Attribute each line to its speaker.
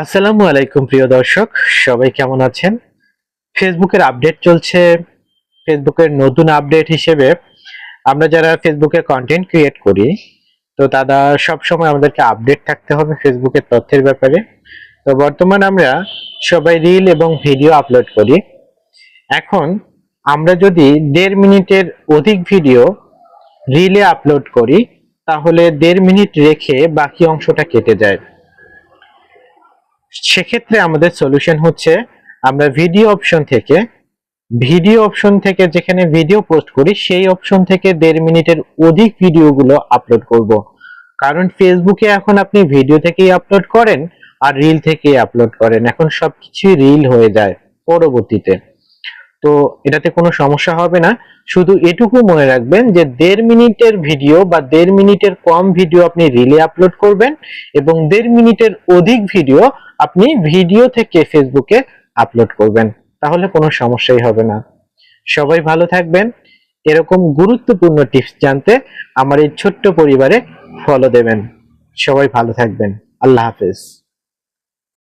Speaker 1: আসসালামু আলাইকুম, প্রিয় দর্শক। সবাই কেমন আছেন? ফেসবুকের আপডেট চলছে। ফেসবুকের নতুন আপডেট হিসেবে আমরা যারা ফেসবুকে কন্টেন্ট ক্রিয়েট করি, তো তারা সব সময় আমাদেরকে আপডেট থাকতে হবে ফেসবুকের তথ্যের ব্যাপারে। তো বর্তমান আমরা সবাই রিল এবং ভিডিও আপলোড করি। এখন আমরা যদি দেড় মিনিটের অধিক ভিডিও রিলে আপলোড করি তাহলে দেড় মিনিট রেখে বাকি অংশটা কেটে যায়। সেক্ষেত্রে আমাদের সলিউশন হচ্ছে, আমরা ভিডিও অপশন থেকে ভিডিও অপশন থেকে যেখানে ভিডিও পোস্ট করি, সেই অপশন থেকে দেড় মিনিটের অধিক ভিডিওগুলো আপলোড করব। কারণ ফেসবুকে এখন আপনি ভিডিও থেকেই আপলোড করেন আর রিল থেকেই আপলোড করেন। এখন সবকিছুই রিল হয়ে যায় পরবর্তীতে। তো এটাতে কোনো সমস্যা হবে না। শুধু এটুকু মনে রাখবেন যে দেড় মিনিটের ভিডিও বা দেড় মিনিটের কম ভিডিও আপনি রিলে আপলোড করবেন এবং দেড় মিনিটের অধিক ভিডিও আপনি ভিডিও থেকে ফেসবুকে আপলোড করবেন। তাহলে কোনো সমস্যাই হবে না। সবাই ভালো থাকবেন। এরকম গুরুত্বপূর্ণ টিপস জানতে আমার এই ছোট্ট পরিবারে ফলো দেবেন। সবাই ভালো থাকবেন। আল্লাহ হাফেজ।